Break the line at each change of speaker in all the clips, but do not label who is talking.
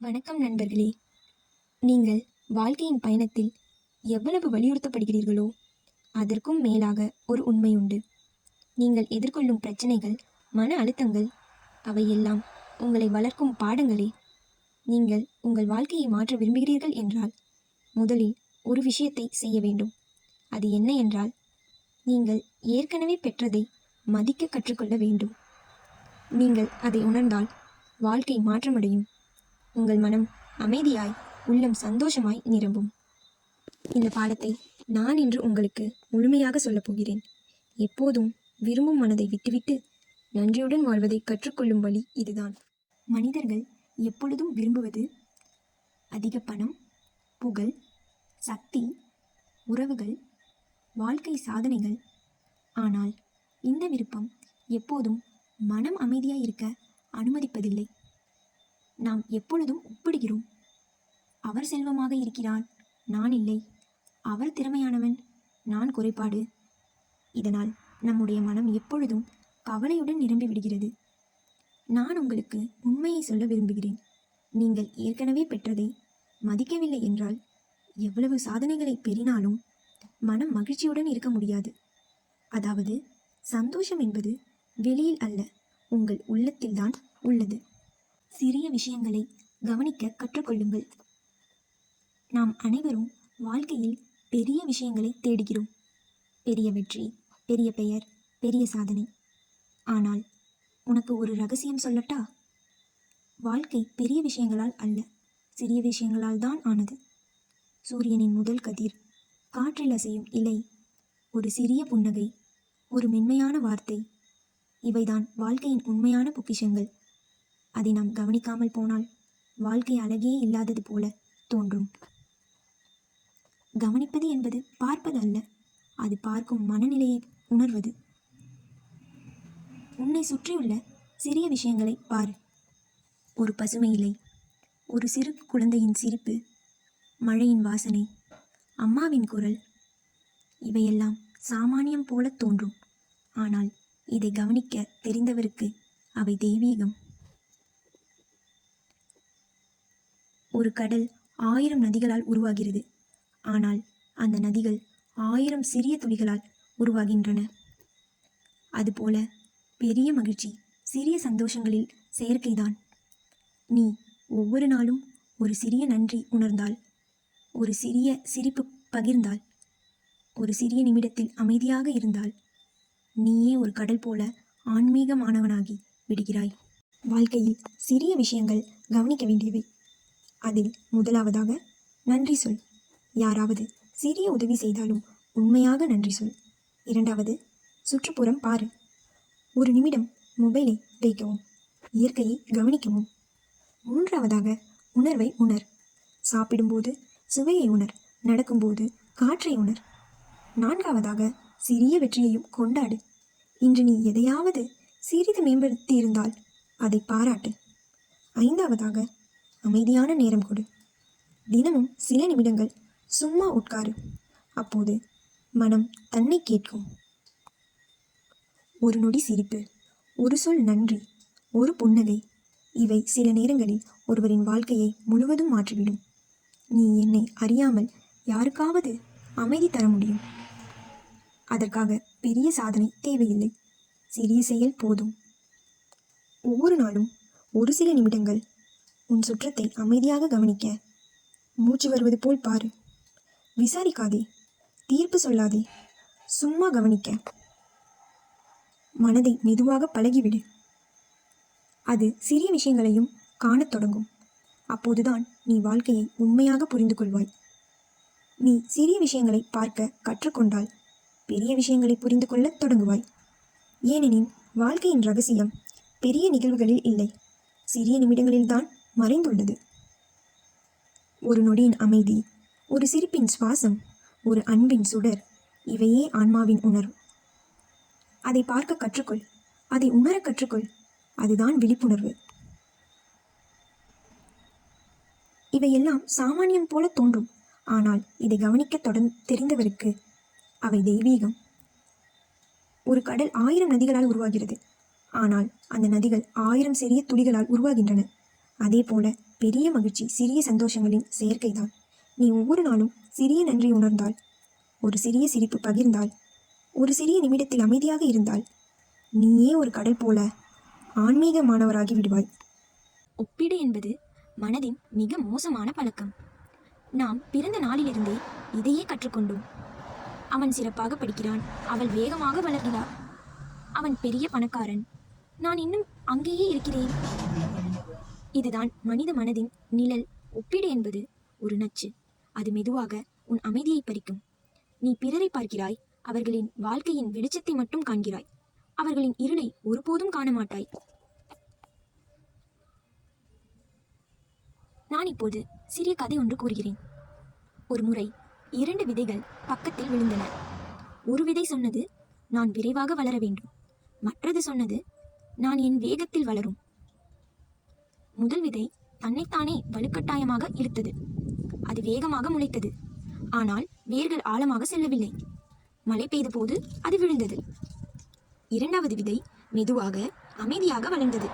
வணக்கம் நண்பர்களே. நீங்கள் வாழ்க்கையின் பயணத்தில் எவ்வளவு வலியுறுத்தப்படுகிறீர்களோ அதற்கும் மேலாக ஒரு உண்மை உண்டு. நீங்கள் எதிர்கொள்ளும் பிரச்சனைகள் மன அழுத்தங்கள் அவையெல்லாம் உங்களை வளர்க்கும் பாடங்களே. நீங்கள் உங்கள் வாழ்க்கையை மாற்ற விரும்புகிறீர்கள் என்றால் முதலில் ஒரு விஷயத்தை செய்ய வேண்டும். அது என்ன என்றால் நீங்கள் ஏற்கனவே பெற்றதை மதிக்க கற்றுக்கொள்ள வேண்டும். நீங்கள் அதை உணர்ந்தால் வாழ்க்கை மாற்றமடையும். உங்கள் மனம் அமைதியாய் உள்ளம் சந்தோஷமாய் நிரம்பும். இந்த பாடத்தை நான் இன்று உங்களுக்கு முழுமையாக சொல்லப் போகிறேன். எப்போதும் விரும்பும் மனதை விட்டுவிட்டு நன்றியுடன் வாழ்வதை கற்றுக்கொள்ளும் வழி இதுதான். மனிதர்கள் எப்பொழுதும் விரும்புவது அதிக பணம் புகழ் சக்தி உறவுகள் வாழ்க்கை சாதனைகள். ஆனால் இந்த விருப்பம் எப்போதும் மனம் அமைதியாக இருக்க அனுமதிப்பதில்லை. நாம் எப்பொழுதும் ஒப்பிடுகிறோம். அவர் செல்வமாக இருக்கிறார் நான் இல்லை. அவர் திறமையானவன் நான் குறைபாடு. இதனால் நம்முடைய மனம் எப்பொழுதும் கவலையுடன் நிரம்பி விடுகிறது. நான் உங்களுக்கு உண்மையை சொல்ல விரும்புகிறேன். நீங்கள் ஏற்கனவே பெற்றதை மதிக்கவில்லை என்றால் எவ்வளவு சாதனைகளை பெறினாலும் மனம் மகிழ்ச்சியுடன் இருக்க முடியாது. அதாவது சந்தோஷம் என்பது வெளியில் அல்ல உங்கள் உள்ளத்தில்தான் உள்ளது. சிறிய விஷயங்களை கவனிக்க கற்றுக்கொள்ளுங்கள். நாம் அனைவரும் வாழ்க்கையில் பெரிய விஷயங்களை தேடுகிறோம். பெரிய வெற்றி பெரிய பெயர் பெரிய சாதனை. ஆனால் உனக்கு ஒரு ரகசியம் சொல்லட்டா? வாழ்க்கை பெரிய விஷயங்களால் அல்ல சிறிய விஷயங்களால் தான் ஆனது. சூரியனின் முதல் கதிர் காற்றில் அசையும் இலை ஒரு சிறிய புன்னகை ஒரு மென்மையான வார்த்தை. இவைதான் வாழ்க்கையின் உண்மையான பொக்கிஷங்கள். அதை நாம் கவனிக்காமல் போனால் வாழ்க்கை அழகே இல்லாதது போல தோன்றும். கவனிப்பது என்பது பார்ப்பது அல்ல அது பார்க்கும் மனநிலையை உணர்வது. உன்னை சுற்றியுள்ள சிறிய விஷயங்களை பார். ஒரு பசுமை இலை ஒரு சிறு குழந்தையின் சிரிப்பு மழையின் வாசனை அம்மாவின் குரல் இவையெல்லாம் சாமானியம் போல தோன்றும். ஆனால் இதை கவனிக்க தெரிந்தவருக்கு அவை தெய்வீகம். ஒரு கடல் ஆயிரம் நதிகளால் உருவாகிறது. ஆனால் அந்த நதிகள் ஆயிரம் சிறிய துளிகளால் உருவாகின்றன. அதுபோல பெரிய மகிழ்ச்சி சிறிய சந்தோஷங்களில் செயற்கைதான். நீ ஒவ்வொரு நாளும் ஒரு சிறிய நன்றி உணர்ந்தால் ஒரு சிறிய சிரிப்பு பகிர்ந்தால் ஒரு சிறிய நிமிடத்தில் அமைதியாக இருந்தால் நீயே ஒரு கடல் போல ஆன்மீகமானவனாகி விடுகிறாய். வாழ்க்கையில் சிறிய விஷயங்கள் கவனிக்க வேண்டியவை. அதில் முதலாவதாக நன்றி சொல். யாராவது சிறிய உதவி செய்தாலும் உண்மையாக நன்றி சொல். இரண்டாவது சுற்றுப்புறம் பாரு. ஒரு நிமிடம் மொபைலை வைக்கவும். இயற்கையை கவனிக்கவும். மூன்றாவதாக உணர்வை உணர். சாப்பிடும்போது சுவையை உணர். நடக்கும்போது காற்றை உணர். நான்காவதாக சிறிய வெற்றியையும் கொண்டாடு. இன்று நீ எதையாவது சிறிது மேம்படுத்தியிருந்தால் அதை பாராட்டு. ஐந்தாவதாக அமைதியான நேரம் கொடு. தினமும் சில நிமிடங்கள் சும்மா உட்காரு. அப்போது மனம் தன்னை கேட்கும். ஒரு நொடி சிரிப்பு ஒரு சொல் நன்றி ஒரு புன்னகை இவை சில நேரங்களில் ஒருவரின் வாழ்க்கையை முழுவதும் மாற்றிவிடும். நீ என்னை அறியாமல் யாருக்காவது அமைதி தர முடியும். அதற்காக பெரிய சாதனை தேவையில்லை. சிறிய செயல் போதும். ஒவ்வொரு நாளும் ஒரு சில நிமிடங்கள் உன் சுற்றத்தை அமைதியாக கவனிக்க. மூச்சு வருவது போல் பாரு. விசாரிக்காதே. தீர்ப்பு சொல்லாதே. சும்மா கவனிக்க. மனதை மெதுவாக பழகிவிடு. அது சிறிய விஷயங்களையும் காணத் தொடங்கும். அப்போதுதான் நீ வாழ்க்கையை உண்மையாக புரிந்து கொள்வாய். நீ சிறிய விஷயங்களை பார்க்க கற்றுக்கொண்டால் பெரிய விஷயங்களை புரிந்து கொள்ளத் தொடங்குவாய். ஏனெனில் வாழ்க்கையின் ரகசியம் பெரிய நிகழ்வுகளில் இல்லை. சிறிய நிமிடங்களில்தான் மறைந்துள்ளது. ஒரு நொடியின் அமைதி ஒரு சிரிப்பின் சுவாசம் ஒரு அன்பின் சுடர் இவையே ஆன்மாவின் உணர்வு. அதை பார்க்க கற்றுக்கொள் அதை உணர கற்றுக்கொள் அதுதான் விழிப்புணர்வு. இவையெல்லாம் சாமானியம் போல தோன்றும் ஆனால் இதை கவனிக்க தொடர் தெரிந்தவருக்கு அவை தெய்வீகம். ஒரு கடல் ஆயிரம் நதிகளால் உருவாகிறது ஆனால் அந்த நதிகள் ஆயிரம் சிறிய துளிகளால் உருவாகின்றன. அதே போல பெரிய மகிழ்ச்சி சிறிய சந்தோஷங்களின் செயற்கைதான் நீ ஒவ்வொரு நாளும் சிறிய நன்றி உணர்ந்தால் ஒரு சிறிய சிரிப்பு பகிர்ந்தால் ஒரு சிறிய நிமிடத்தில் அமைதியாக இருந்தால் நீயே ஒரு கடல் போல ஆன்மீக மாணவராகி விடுவாய். ஒப்பீடு என்பது மனதின் மிக மோசமான பழக்கம். நாம் பிறந்த நாளிலிருந்தே இதையே கற்றுக்கொண்டோம். அவன் சிறப்பாக படிக்கிறான் அவள் வேகமாக வளர்கிறாள். அவன் பெரிய பணக்காரன். நான் இன்னும் அங்கேயே இருக்கிறேன். இதுதான் மனித மனதின் நிழல். ஒப்பீடு என்பது ஒரு நச்சு. அது மெதுவாக உன் அமைதியை பறிக்கும். நீ பிறரை பார்க்கிறாய் அவர்களின் வாழ்க்கையின் வெளிச்சத்தை மட்டும் காண்கிறாய். அவர்களின் இருளை ஒருபோதும் காண மாட்டாய் நான் இப்போது சிறிய கதை ஒன்று கூறுகிறேன். ஒரு முறை இரண்டு விதைகள் பக்கத்தில் விழுந்தன. ஒரு விதை சொன்னது நான் விரைவாக வளர வேண்டும். மற்றது சொன்னது நான் என் வேகத்தில் வளரும். முதல் விதை தன்னைத்தானே வலுக்கட்டாயமாக இழுத்தது. அது வேகமாக முளைத்தது. ஆனால் வேர்கள் ஆழமாக செல்லவில்லை. மழை பெய்த போது அது விழுந்தது. இரண்டாவது விதை மெதுவாக அமைதியாக வளர்ந்தது.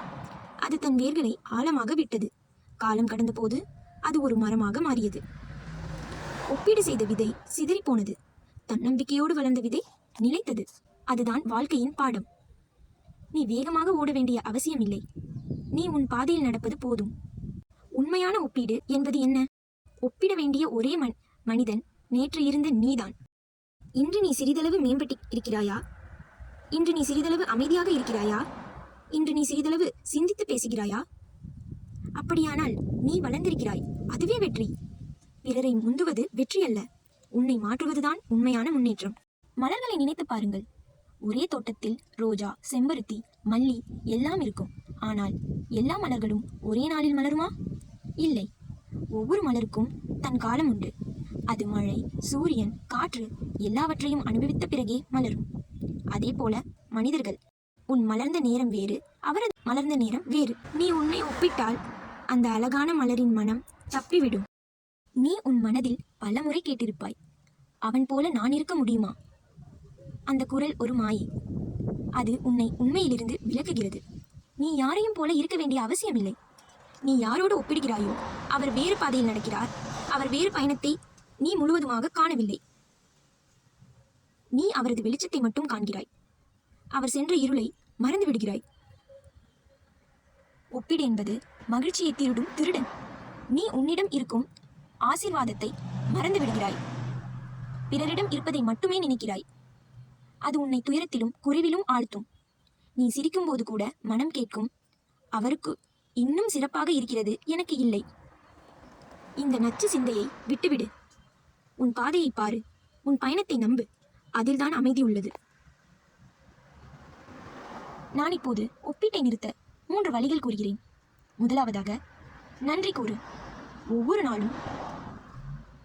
அது தன் வேர்களை ஆழமாக விட்டது. காலம் கடந்தபோது அது ஒரு மரமாக மாறியது. ஒப்பீடு செய்த விதை சிதறிப் போனது தன்னம்பிக்கையோடு வளர்ந்த விதை நிலைத்தது. அதுதான் வாழ்க்கையின் பாடம். நீ வேகமாக ஓட வேண்டிய அவசியமில்லை. நீ உன் பாதையில் நடப்பது போதும். உண்மையான ஒப்பீடு என்பது என்ன? ஒப்பிட வேண்டிய ஒரே மன் மனிதன் நேற்று இருந்த நீதான். இன்று நீ சிறிதளவு மேம்பட்டு இருக்கிறாயா? இன்று நீ சிறிதளவு அமைதியாக இருக்கிறாயா? இன்று நீ சிறிதளவு சிந்தித்து பேசுகிறாயா? அப்படியானால் நீ வளர்ந்திருக்கிறாய். அதுவே வெற்றி. பிறரை முந்துவது வெற்றி அல்ல. உன்னை மாற்றுவதுதான் உண்மையான முன்னேற்றம். மலர்களை நினைத்து பாருங்கள். ஒரே தோட்டத்தில் ரோஜா செம்பருத்தி மல்லி எல்லாம் இருக்கும். ஆனால் எல்லா மலர்களும் ஒரே நாளில் மலருமா? இல்லை. ஒவ்வொரு மலருக்கும் தன் காலம் உண்டு. அது மழை சூரியன் காற்று எல்லாவற்றையும் அனுபவித்த பிறகே மலரும். அதே போல மனிதர்கள். உன் மலர்ந்த நேரம் வேறு அவரது மலர்ந்த நேரம் வேறு. நீ உன்னை ஒப்பிட்டால் அந்த அழகான மலரின் மனம் தப்பிவிடும். நீ உன் மனதில் பலமுறை கேட்டிருப்பாய். அவன் போல நான் இருக்க முடியுமா? அந்த குரல் ஒரு மாயை. அது உன்னை உண்மையிலிருந்து விலக்குகிறது. நீ யாரையும் போல இருக்க வேண்டிய அவசியமில்லை. நீ யாரோடு ஒப்பிடுகிறாயோ அவர் வேறு பாதையில் நடக்கிறார். அவர் வேறு பயணத்தை நீ முழுவதுமாக காணவில்லை. நீ அவரது வெளிச்சத்தை மட்டும் காண்கிறாய். அவர் சென்ற இருளை மறந்து விடுகிறாய் ஒப்பீடு என்பது மகிழ்ச்சியை திருடும் திருடன். நீ உன்னிடம் இருக்கும் ஆசீர்வாதத்தை மறந்து விடுகிறாய் பிறரிடம் இருப்பதை மட்டுமே நினைக்கிறாய். அது உன்னை துயரத்திலும் குறைவிலும் ஆழ்த்தும். நீ சிரிக்கும்போது கூட மனம் கேட்கும். அவருக்கு இன்னும் சிறப்பாக இருக்கிறது எனக்கு இல்லை. இந்த நச்சு சிந்தையை விட்டுவிடு. உன் பாதையை பாரு. உன் பயணத்தை நம்பு. அதில்தான் அமைதி உள்ளது. நான் இப்போது ஒப்பீட்டை நிறுத்த மூன்று வழிகள் கூறுகிறேன். முதலாவதாக நன்றி கூறு. ஒவ்வொரு நாளும்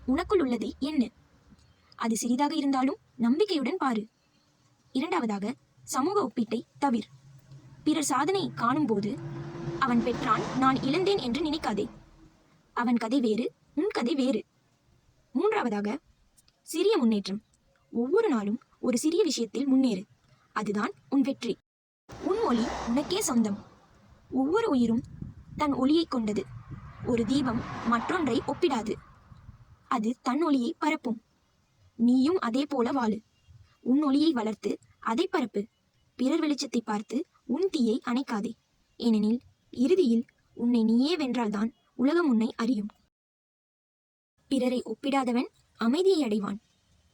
உனக்குள் உள்ளது என்ன? அது சிறிதாக இருந்தாலும் நம்பிக்கையுடன் பாரு. இரண்டாவதாக சமூக ஒப்பீட்டை தவிர். பிறர் சாதனை காணும்போது அவன் பெற்றான் நான் இழந்தேன் என்று நினைக்காதே. அவன் கதை வேறு உன் கதை வேறு. மூன்றாவதாக சிறிய முன்னேற்றம். ஒவ்வொரு நாளும் ஒரு சிறிய விஷயத்தில் முன்னேறு. அதுதான் உன் வெற்றி. உன் ஒளி உனக்கே சொந்தம். ஒவ்வொரு உயிரும் தன் ஒளியைக் கொண்டது. ஒரு தீபம் மற்றொன்றை ஒப்பிடாது. அது தன் ஒளியை பரப்பும். நீயும் அதே போல வாழு. உன் ஒளியை வளர்த்து அதை பரப்பு. பிறர் வெளிச்சத்தை பார்த்து உன் தீயை அணைக்காதே. ஏனெனில் இறுதியில் உன்னை நீயே வென்றால்தான் உலகம் உன்னை அறியும். பிறரை ஒப்பிடாதவன் அமைதியை அடைவான்.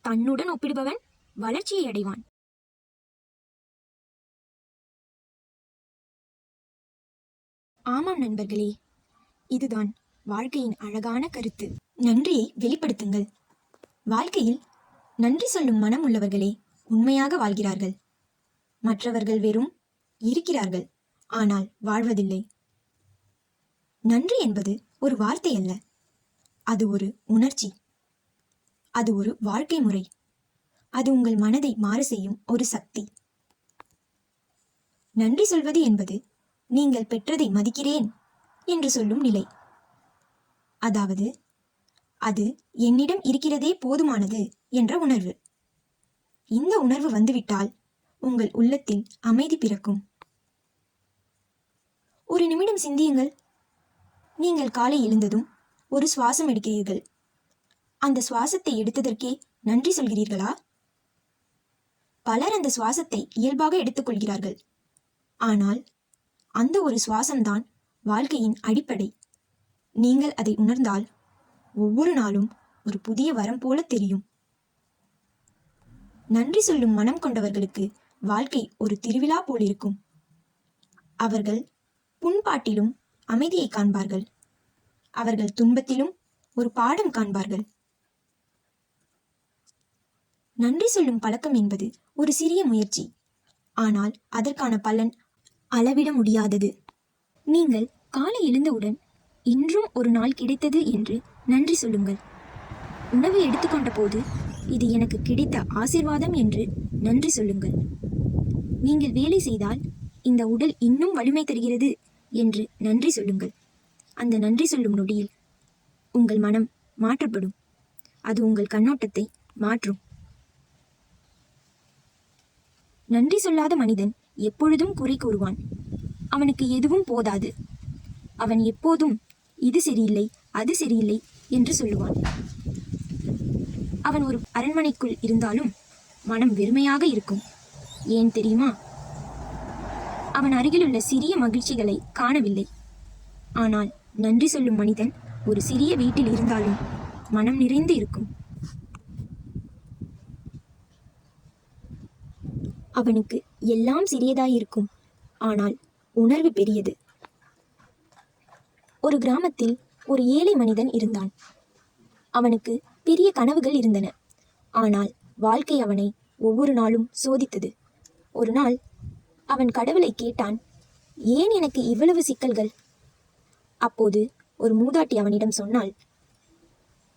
தன்னுடன் ஒப்பிடுபவன் வளர்ச்சியை அடைவான். ஆமாம் நண்பர்களே இதுதான் வாழ்க்கையின் அழகான கருத்து. நன்றியை வெளிப்படுத்துங்கள். வாழ்க்கையில் நன்றி சொல்லும் மனம் உள்ளவர்களே உண்மையாக வாழ்கிறார்கள். மற்றவர்கள் வெறும் இருக்கிறார்கள். ஆனால் வாழ்வதில்லை. நன்றி என்பது ஒரு வார்த்தை அல்ல. அது ஒரு உணர்ச்சி. அது ஒரு வாழ்க்கை முறை. அது உங்கள் மனதை மாறு செய்யும் ஒரு சக்தி. நன்றி சொல்வது என்பது நீங்கள் பெற்றதை மதிக்கிறேன் என்று சொல்லும் நிலை. அதாவது அது என்னிடம் இருக்கிறதே போதுமானது என்ற உணர்வு. இந்த உணர்வு வந்துவிட்டால் உங்கள் உள்ளத்தில் அமைதி பிறக்கும். ஒரு நிமிடம் சிந்தியுங்கள். நீங்கள் காலை எழுந்ததும் ஒரு சுவாசம் எடுக்கிறீர்கள். அந்த சுவாசத்தை எடுத்ததற்கே நன்றி சொல்கிறீர்களா? பலர் அந்த சுவாசத்தை இயல்பாக எடுத்துக்கொள்கிறார்கள். ஆனால் அந்த ஒரு சுவாசம்தான் வாழ்க்கையின் அடிப்படை. நீங்கள் அதை உணர்ந்தால் ஒவ்வொரு நாளும் ஒரு புதிய வரம் போல தெரியும். நன்றி சொல்லும் மனம் கொண்டவர்களுக்கு வாழ்க்கை ஒரு திருவிழா போலிருக்கும். அவர்கள் புண்பாட்டிலும் அமைதியை காண்பார்கள். அவர்கள் துன்பத்திலும் ஒரு பாடம் காண்பார்கள். நன்றி சொல்லும் பழக்கம் என்பது ஒரு சிறிய முயற்சி. ஆனால் அதற்கான பலன் அளவிட முடியாதது. நீங்கள் காலை எழுந்தவுடன் இன்றும் ஒரு நாள் கிடைத்தது என்று நன்றி சொல்லுங்கள். உணவு எடுத்துக்கொண்ட போது இது எனக்கு கிடைத்த ஆசீர்வாதம் என்று நன்றி சொல்லுங்கள். நீங்கள் வேலை செய்தால் இந்த உடல் இன்னும் வலிமை தருகிறது என்று நன்றி சொல்லுங்கள். அந்த நன்றி சொல்லும் நொடியில் உங்கள் மனம் மாற்றப்படும். அது உங்கள் கண்ணோட்டத்தை மாற்றும். நன்றி சொல்லாத மனிதன் எப்பொழுதும் குறை கூறுவான். அவனுக்கு எதுவும் போதாது. அவன் எப்போதும் இது சரியில்லை அது சரியில்லை என்று சொல்லுவான். அவன் ஒரு அரண்மனைக்குள் இருந்தாலும் மனம் வெறுமையாக இருக்கும். ஏன் தெரியுமா? அவன் அருகிலுள்ள சிறிய மகிழ்ச்சிகளை காணவில்லை. ஆனால் நன்றி சொல்லும் மனிதன் ஒரு சிறிய வீட்டில் இருந்தாலும் மனம் நிறைந்து இருக்கும். அவனுக்கு எல்லாம் சிறியதாயிருக்கும். ஆனால் உணர்வு பெரியது. ஒரு கிராமத்தில் ஒரு ஏழை மனிதன் இருந்தான். அவனுக்கு பெரிய கனவுகள் இருந்தன. ஆனால் வாழ்க்கை அவனை ஒவ்வொரு நாளும் சோதித்தது. ஒரு நாள் அவன் கடவுளை கேட்டான் ஏன் எனக்கு இவ்வளவு சிக்கல்கள்? அப்போது ஒரு மூதாட்டி அவனிடம் சொன்னாள்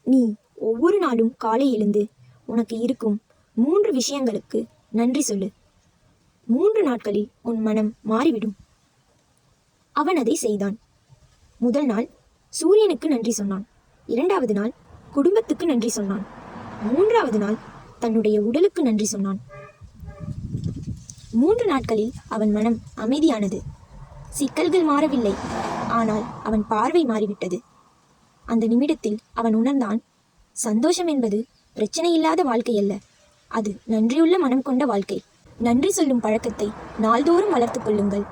நீ ஒவ்வொரு நாளும் காலை எழுந்து உனக்கு இருக்கும் மூன்று விஷயங்களுக்கு நன்றி சொல்லு. மூன்று நாட்களில் உன் மனம் மாறிவிடும். அவன் அதை செய்தான். முதல் நாள் சூரியனுக்கு நன்றி சொன்னான். இரண்டாவது நாள் குடும்பத்துக்கு நன்றி சொன்னான். மூன்றாவது நாள் தன்னுடைய உடலுக்கு நன்றி சொன்னான். மூன்று நாட்களில் அவன் மனம் அமைதியானது. சிக்கல்கள் மாறவில்லை. ஆனால் அவன் பார்வை மாறிவிட்டது. அந்த நிமிடத்தில் அவன் உணர்ந்தான் சந்தோஷம் என்பது பிரச்சனை இல்லாத வாழ்க்கை அல்ல. அது நன்றியுள்ள மனம் கொண்ட வாழ்க்கை. நன்றி சொல்லும் பழக்கத்தை நாள்தோறும் வளர்த்துக் கொள்ளுங்கள்.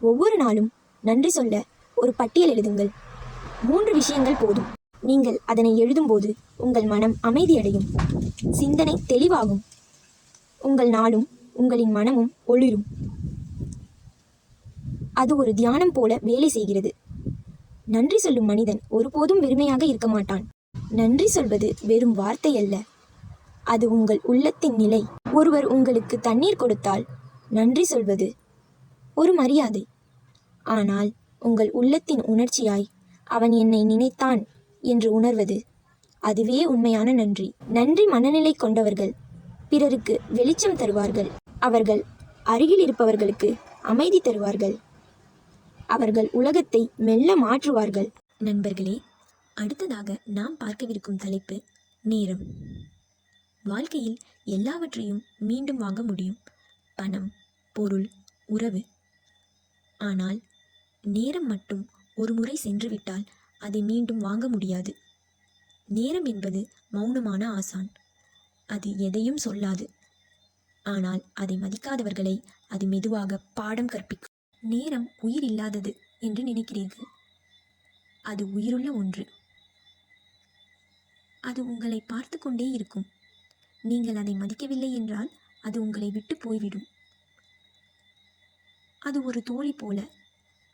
ஒவ்வொரு நாளும் நன்றி சொல்ல ஒரு பட்டியல் எழுதுங்கள். மூன்று விஷயங்கள் போதும். நீங்கள் அதனை எழுதும்போது உங்கள் மனம் அமைதியடையும். சிந்தனை தெளிவாகும். உங்கள் நாளும் உங்களின் மனமும் ஒளிரும். அது ஒரு தியானம் போல வேலை செய்கிறது. நன்றி சொல்லும் மனிதன் ஒருபோதும் வெறுமையாக இருக்க மாட்டான். நன்றி சொல்வது வெறும் வார்த்தை அல்ல. அது உங்கள் உள்ளத்தின் நிலை. ஒருவர் உங்களுக்கு தண்ணீர் கொடுத்தால் நன்றி சொல்வது ஒரு மரியாதை. ஆனால் உங்கள் உள்ளத்தின் உணர்ச்சியாய் அவன் என்னை நினைத்தான். என்று உணர்வது அதுவே உண்மையான நன்றி. நன்றி மனநிலை கொண்டவர்கள் பிறருக்கு வெளிச்சம் தருவார்கள். அவர்கள் அருகில் இருப்பவர்களுக்கு அமைதி தருவார்கள். அவர்கள் உலகத்தை மெல்ல மாற்றுவார்கள். நண்பர்களே அடுத்ததாக நாம் பார்க்கவிருக்கும் தலைப்பு நேரம். வாழ்க்கையில் எல்லாவற்றையும் மீண்டும் வாங்க முடியும். பணம் பொருள் உறவு. ஆனால் நேரம் மட்டும் ஒரு முறை சென்றுவிட்டால் அதை மீண்டும் வாங்க முடியாது. நேரம் என்பது மௌனமான ஆசான். அது எதையும் சொல்லாது. ஆனால் அதை மதிக்காதவர்களை அது மெதுவாக பாடம் கற்பிக்கும். நேரம் உயிர் இல்லாதது என்று நினைக்கிறீர்கள். அது உயிருள்ள ஒன்று. அது உங்களை பார்த்து கொண்டே இருக்கும். நீங்கள் அதை மதிக்கவில்லை என்றால் அது உங்களை விட்டு போய்விடும். அது ஒரு தோழி போல.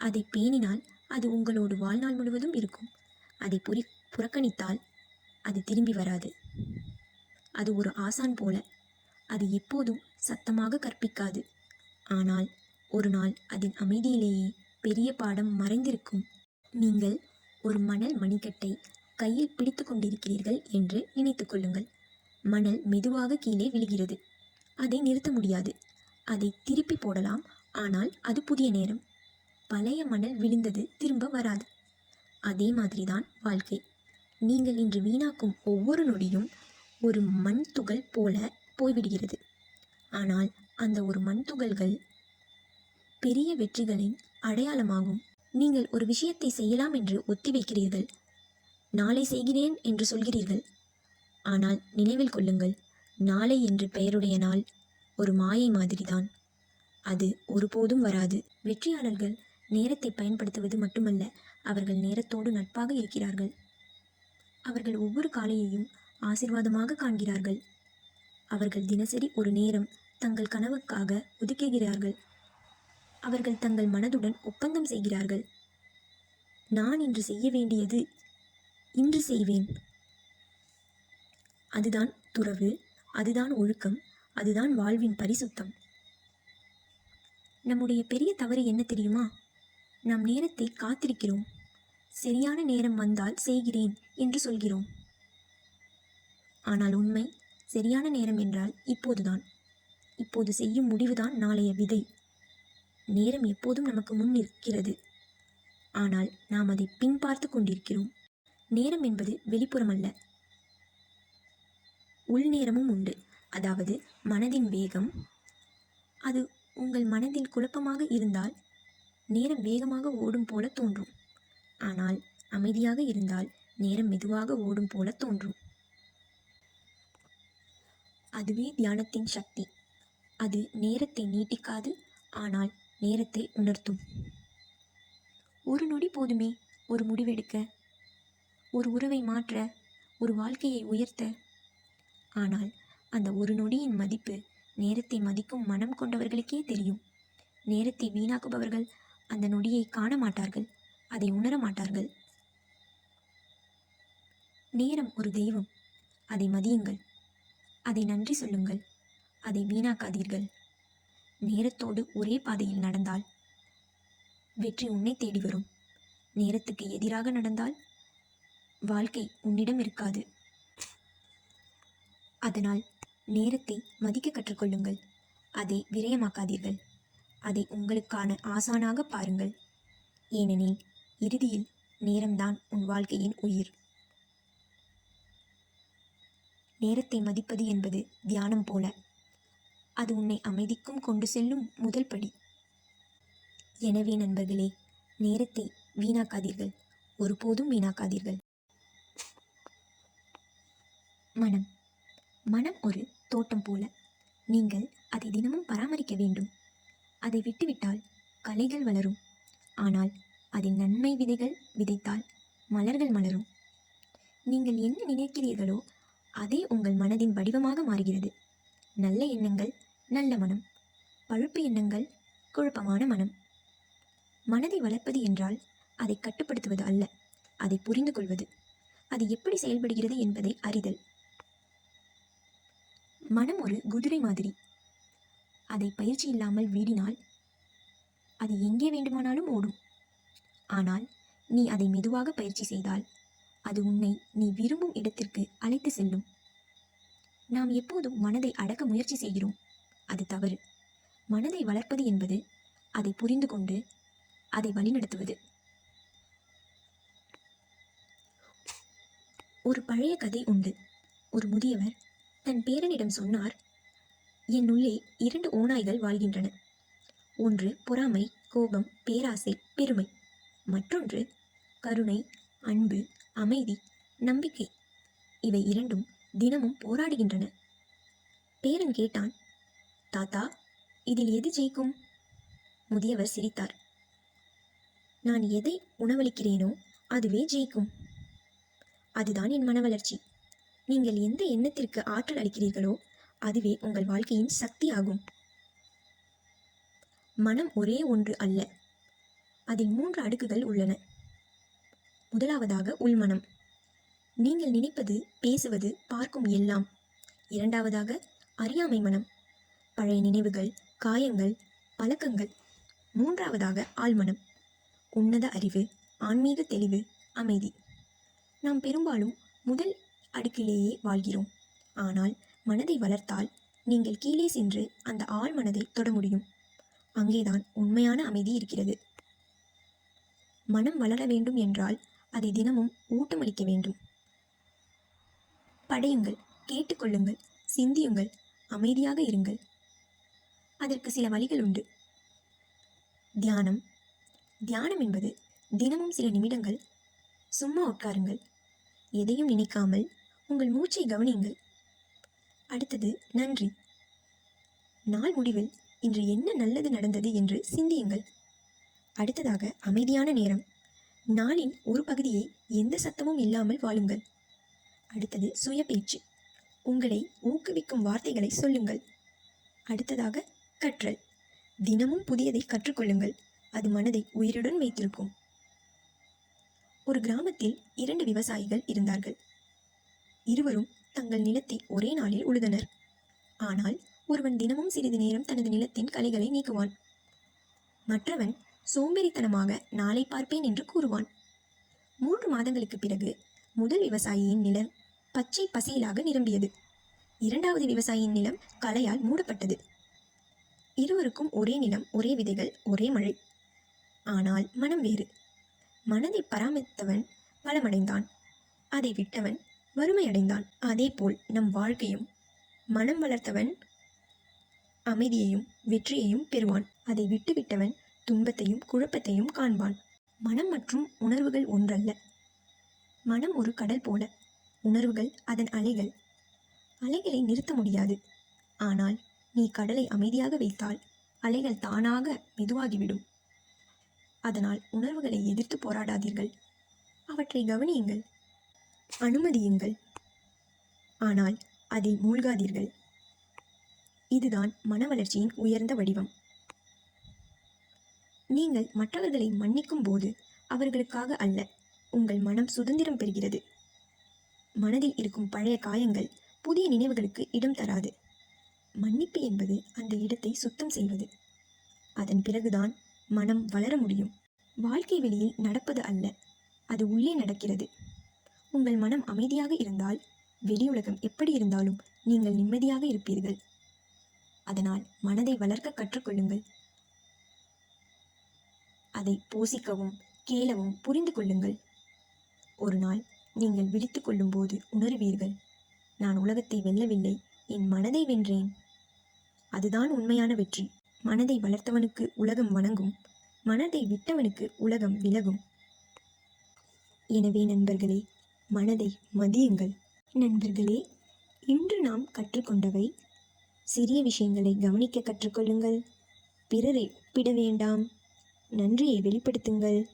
அதை பேணினால் அது உங்களோடு வாழ்நாள் முழுவதும் இருக்கும். அதை புரி புறக்கணித்தால் அது திரும்பி வராது. அது ஒரு ஆசான் போல. அது எப்போதும் சத்தமாக கற்பிக்காது. ஆனால் ஒரு நாள் அதன் அமைதியிலேயே பெரிய பாடம் மறைந்திருக்கும். நீங்கள் ஒரு மணல் மணிக்கட்டை கையில் பிடித்து கொண்டிருக்கிறீர்கள் என்று நினைத்துக் கொள்ளுங்கள். மணல் மெதுவாக கீழே விழுகிறது. அதை நிறுத்த முடியாது. அதை திருப்பி போடலாம். ஆனால் அது புதிய நேரம். பழைய மணல் விழுந்தது திரும்ப வராது. அதே மாதிரி தான் வாழ்க்கை. நீங்கள் இன்று வீணாக்கும் ஒவ்வொரு நொடியும் ஒரு மண் துகள் போல போய்விடுகிறது. ஆனால் அந்த ஒரு மண் துகள்கள் பெரிய வெற்றிகளின் அடையாளமாகும். நீங்கள் ஒரு விஷயத்தை செய்யலாம் என்று ஒத்தி வைக்கிறீர்கள். நாளை செய்கிறேன் என்று சொல்கிறீர்கள். ஆனால் நினைவில் கொள்ளுங்கள் நாளை என்று பெயருடைய நாள் ஒரு மாயை மாதிரிதான். அது ஒருபோதும் வராது. வெற்றியாளர்கள் நேரத்தை பயன்படுத்துவது மட்டுமல்ல அவர்கள் நேரத்தோடு நட்பாக இருக்கிறார்கள். அவர்கள் ஒவ்வொரு காலையையும் ஆசிர்வாதமாக காண்கிறார்கள். அவர்கள் தினசரி ஒரு நேரம் தங்கள் கனவுக்காக ஒதுக்குகிறார்கள். அவர்கள் தங்கள் மனதுடன் ஒப்பந்தம் செய்கிறார்கள். நான் இன்று செய்ய வேண்டியது இன்று செய்வேன். அதுதான் துறவு அதுதான் ஒழுக்கம் அதுதான் வாழ்வின் பரிசுத்தம். நம்முடைய பெரிய தவறு என்ன தெரியுமா? நம் நேரத்தை காத்திருக்கிறோம். சரியான நேரம் வந்தால் செய்கிறேன் என்று சொல்கிறோம். ஆனால் உண்மை சரியான நேரம் என்றால் இப்போதுதான். இப்போது செய்யும் முடிவுதான் நாளைய விதை. நேரம் எப்போதும் நமக்கு முன் இருக்கிறது ஆனால் நாம் அதை பின்பார்த்து கொண்டிருக்கிறோம். நேரம் என்பது வெளிப்புறம் அல்ல உள்நேரமும் உண்டு. அதாவது மனதின் வேகம். அது உங்கள் மனதில் குழப்பமாக இருந்தால் நேரம் வேகமாக ஓடும் போல தோன்றும். ஆனால் அமைதியாக இருந்தால் நேரம் மெதுவாக ஓடும் போல தோன்றும். அதுவே தியானத்தின் சக்தி. அது நேரத்தை நீட்டிக்காது ஆனால் நேரத்தை உணர்த்தும். ஒரு நொடி போதுமே ஒரு முடிவெடுக்க. ஒரு உறவை மாற்ற ஒரு வாழ்க்கையை உயர்த்த. ஆனால் அந்த ஒரு நொடியின் மதிப்பு நேரத்தை மதிக்கும் மனம் கொண்டவர்களுக்கே தெரியும். நேரத்தை வீணாக்குபவர்கள் அந்த நொடியை காண மாட்டார்கள். அதை உணர மாட்டார்கள். நேரம் ஒரு தெய்வம். அதை மதியுங்கள். அதை நன்றி சொல்லுங்கள். அதை வீணாக்காதீர்கள். நேரத்தோடு ஒரே பாதையில் நடந்தால் வெற்றி உன்னை தேடி வரும். நேரத்துக்கு எதிராக நடந்தால் வாழ்க்கை உன்னிடம் இருக்காது. அதனால் நேரத்தை மதிக்க கற்றுக்கொள்ளுங்கள். அதை விரயமாக்காதீர்கள். அதை உங்களுக்கான ஆசானாக பாருங்கள். ஏனெனில் இறுதியில் நேரம்தான் உன் வாழ்க்கையின் உயிர். நேரத்தை மதிப்பது என்பது தியானம் போல. அது உன்னை அமைதிக்கும் கொண்டு செல்லும் முதல் படி. எனவே நண்பர்களே நேரத்தை வீணாக்காதீர்கள். ஒருபோதும் வீணாக்காதீர்கள். மனம். மனம் ஒரு தோட்டம் போல. நீங்கள் அதை தினமும் பராமரிக்க வேண்டும். அதை விட்டுவிட்டால் கலைகள் வளரும். ஆனால் அதில் நன்மை விதைகள் விதைத்தால் மலர்கள் மலரும். நீங்கள் என்ன நினைக்கிறீர்களோ அதே உங்கள் மனதின் வடிவமாக மாறுகிறது. நல்ல எண்ணங்கள் நல்ல மனம் பழுப்பு எண்ணங்கள் குழப்பமான மனம். மனதை வளர்ப்பது என்றால் அதை கட்டுப்படுத்துவது அல்ல அதை புரிந்து கொள்வது. அது எப்படி செயல்படுகிறது என்பதை அறிதல். மனம் ஒரு குதிரை மாதிரி. அதை பயிற்சி இல்லாமல் வீடினால் அது எங்கே வேண்டுமானாலும் ஓடும். ஆனால் நீ அதை மெதுவாக பயிற்சி செய்தால் அது உன்னை நீ விரும்பும் இடத்திற்கு அழைத்து செல்லும். நாம் எப்போதும் மனதை அடக்க முயற்சி செய்கிறோம். அது தவறு. மனதை வளர்ப்பது என்பது அதை புரிந்து கொண்டு அதை வழிநடத்துவது. ஒரு பழைய கதை உண்டு. ஒரு முதியவர் தன் பேரனிடம் சொன்னார் என்னுள்ளே இரண்டு ஓநாய்கள் வாழ்கின்றன. ஒன்று பொறாமை கோபம் பேராசை பெருமை. மற்றொன்று கருணை அன்பு அமைதி நம்பிக்கை. இவை இரண்டும் தினமும் போராடுகின்றன. பேரன் கேட்டான் தாத்தா இதில் எது ஜெயிக்கும்? முதியவர் சிரித்தார். நான் எதை உணவளிக்கிறேனோ அதுவே ஜெயிக்கும். அதுதான் என் மன வளர்ச்சி நீங்கள் எந்த எண்ணத்திற்கு ஆற்றல் அளிக்கிறீர்களோ அதுவே உங்கள் வாழ்க்கையின் சக்தி ஆகும் மனம் ஒரே ஒன்று அல்ல. அதில் மூன்று அடுக்குகள் உள்ளன. முதலாவதாக உள்மனம். நீங்கள் நினைப்பது பேசுவது பார்க்கும் எல்லாம். இரண்டாவதாக அறியாமை மனம். பழைய நினைவுகள் காயங்கள் பழக்கங்கள். மூன்றாவதாக ஆழ்மனம். உன்னத அறிவு ஆன்மீக தெளிவு அமைதி. நாம் பெரும்பாலும் முதல் அடுக்கிலேயே வாழ்கிறோம். ஆனால் மனதை வளர்த்தால் நீங்கள் கீழே சென்று அந்த ஆழ் மனதை தொட முடியும். அங்கேதான் உண்மையான அமைதி இருக்கிறது. மனம் வளர வேண்டும் என்றால் அதை தினமும் ஊட்டமளிக்க வேண்டும். படையுங்கள் கேட்டுக்கொள்ளுங்கள் சிந்தியுங்கள் அமைதியாக இருங்கள். அதற்கு சில வழிகள் உண்டு. தியானம். தியானம் என்பது தினமும் சில நிமிடங்கள் சும்மா உட்காருங்கள். எதையும் நினைக்காமல் உங்கள் மூச்சை கவனியுங்கள். அடுத்தது நன்றி. நாள் முடிவில் இன்று என்ன நல்லது நடந்தது என்று சிந்தியுங்கள். அடுத்ததாக அமைதியான நேரம். நாளின் ஒரு பகுதியை எந்த சத்தமும் இல்லாமல் வாழுங்கள். அடுத்தது சுய பேச்சு. உங்களை ஊக்குவிக்கும் வார்த்தைகளை சொல்லுங்கள். அடுத்ததாக கற்றல். தினமும் புதியதை கற்றுக்கொள்ளுங்கள். அது மனதை உயிருடன் வைத்திருக்கும். ஒரு கிராமத்தில் இரண்டு விவசாயிகள் இருந்தார்கள். இருவரும் தங்கள் நிலத்தை ஒரே நாளில் உழுதனர். ஆனால் ஒருவன் தினமும் சிறிது நேரம் தனது நிலத்தின் களைகளை நீக்குவான். மற்றவன் சோம்பேறித்தனமாக நாளை பார்ப்பேன் என்று கூறுவான். மூன்று மாதங்களுக்கு பிறகு முதல் விவசாயியின் நிலம் பச்சை பசியிலாக நிரம்பியது. இரண்டாவது விவசாயியின் நிலம் கலையால் மூடப்பட்டது. இருவருக்கும் ஒரே நிலம் ஒரே விதைகள் ஒரே மழை. ஆனால் மனம் வேறு. மனதை பராமரித்தவன் பலமடைந்தான். அதை விட்டவன் வறுமையடைந்தான். அதேபோல் நம் வாழ்க்கையும் மனம் வளர்த்தவன் அமைதியையும் வெற்றியையும் பெறுவான். அதை விட்டுவிட்டவன் துன்பத்தையும் குழப்பத்தையும் காண்பான். மனம் மற்றும் உணர்வுகள் ஒன்றல்ல. மனம் ஒரு கடல் போல. உணர்வுகள் அதன் அலைகள். அலைகளை நிறுத்த முடியாது. ஆனால் நீ கடலை அமைதியாக வைத்தால் அலைகள் தானாக மெதுவாகிவிடும். அதனால் உணர்வுகளை எதிர்த்து போராடாதீர்கள். அவற்றை கவனியுங்கள். அனுமதியுங்கள். ஆனால் அதில் மூழ்காதீர்கள். இதுதான் மன வளர்ச்சியின் உயர்ந்த வடிவம். நீங்கள் மற்றவர்களை மன்னிக்கும் போது அவர்களுக்காக அல்ல உங்கள் மனம் சுதந்திரம் பெறுகிறது. மனதில் இருக்கும் பழைய காயங்கள் புதிய நினைவுகளுக்கு இடம் தராது. மன்னிப்பு என்பது அந்த இடத்தை சுத்தம் செய்வது. அதன் பிறகுதான் மனம் வளர முடியும். வாழ்க்கை வெளியில் நடப்பது அல்ல அது உள்ளே நடக்கிறது. உங்கள் மனம் அமைதியாக இருந்தால் வெளியுலகம் எப்படி இருந்தாலும் நீங்கள் நிம்மதியாக இருப்பீர்கள். அதனால் மனதை வளர்க்க கற்றுக்கொள்ளுங்கள். அதை போசிக்கவும் கேளவும் புரிந்து கொள்ளுங்கள். ஒரு நாள் நீங்கள் விழித்து கொள்ளும்போது உணர்வீர்கள். நான் உலகத்தை வெல்லவில்லை என் மனதை வென்றேன். அதுதான் உண்மையான வெற்றி. மனதை வளர்த்தவனுக்கு உலகம் வணங்கும். மனதை விட்டவனுக்கு உலகம் விலகும். எனவே நண்பர்களே மனதை மதியுங்கள். நண்பர்களே இன்று நாம் கற்றுக்கொண்டவை சிறிய விஷயங்களை கவனிக்க கற்றுக்கொள்ளுங்கள். பிறரை ஒப்பிட வேண்டாம். நன்றியை வெளிப்படுத்துங்கள்.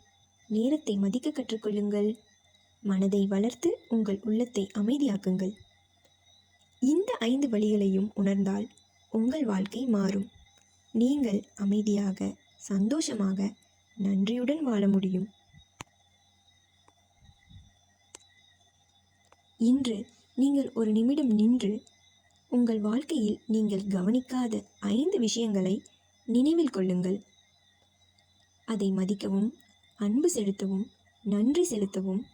நேரத்தை மதிக்க கற்றுக்கொள்ளுங்கள். மனதை வளர்த்து உங்கள் உள்ளத்தை அமைதியாக்குங்கள். இந்த ஐந்து வழிகளையும் உணர்ந்தால் உங்கள் வாழ்க்கை மாறும். நீங்கள் அமைதியாக சந்தோஷமாக நன்றியுடன் வாழ முடியும். இன்று நீங்கள் ஒரு நிமிடம் நின்று உங்கள் வாழ்க்கையில் நீங்கள் கவனிக்காத ஐந்து விஷயங்களை நினைவில் கொள்ளுங்கள். அதை மதிக்கவும் அன்பு செலுத்தவும் நன்றி செலுத்தவும்.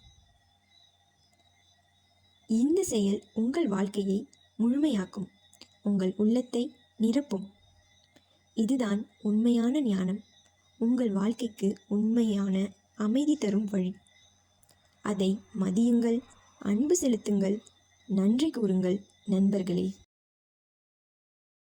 இந்த செயல் உங்கள் வாழ்க்கையை முழுமையாக்கும் உங்கள் உள்ளத்தை நிரப்பும். இதுதான் உண்மையான ஞானம். உங்கள் வாழ்க்கைக்கு உண்மையான அமைதி தரும் வழி. அதை மதியுங்கள். அன்பு செலுத்துங்கள். நன்றி கூறுங்கள் நண்பர்களே.